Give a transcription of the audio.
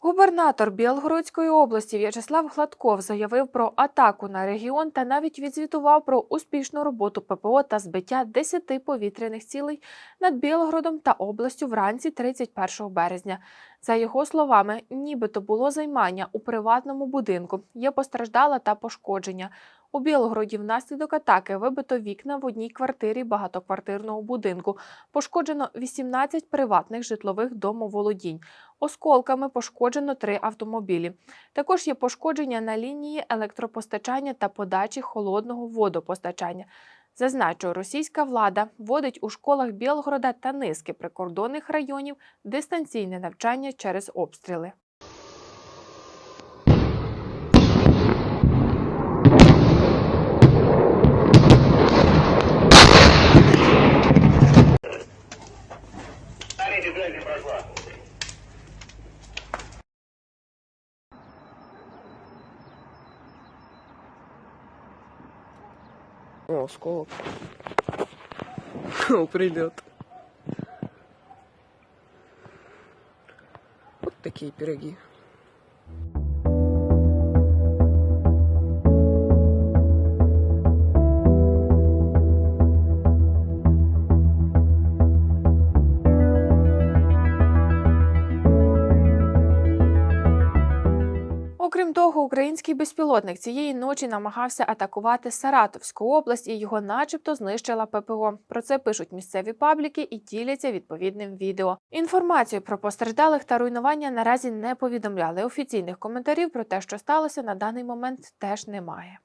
Губернатор Білгородської області В'ячеслав Гладков заявив про атаку на регіон та навіть відзвітував про успішну роботу ППО та збиття 10 повітряних цілей над Білгородом та областю вранці 31 березня. За його словами, нібито було займання у приватному будинку. Є постраждала та пошкодження. У Білгороді внаслідок атаки вибито вікна в одній квартирі багатоквартирного будинку. Пошкоджено 18 приватних житлових домоволодінь. Осколками пошкоджено три автомобілі. Також є пошкодження на лінії електропостачання та подачі холодного водопостачання. Зазначу, російська влада вводить у школах Білгорода та низки прикордонних районів дистанційне навчання через обстріли. Смотрите, дальше прошла. О, осколок. Придет. Вот такие пироги. Окрім того, український безпілотник цієї ночі намагався атакувати Саратовську область і його, начебто, знищила ППО. Про це пишуть місцеві пабліки і діляться відповідним відео. Інформацію про постраждалих та руйнування наразі не повідомляли. Офіційних коментарів про те, що сталося на даний момент, теж немає.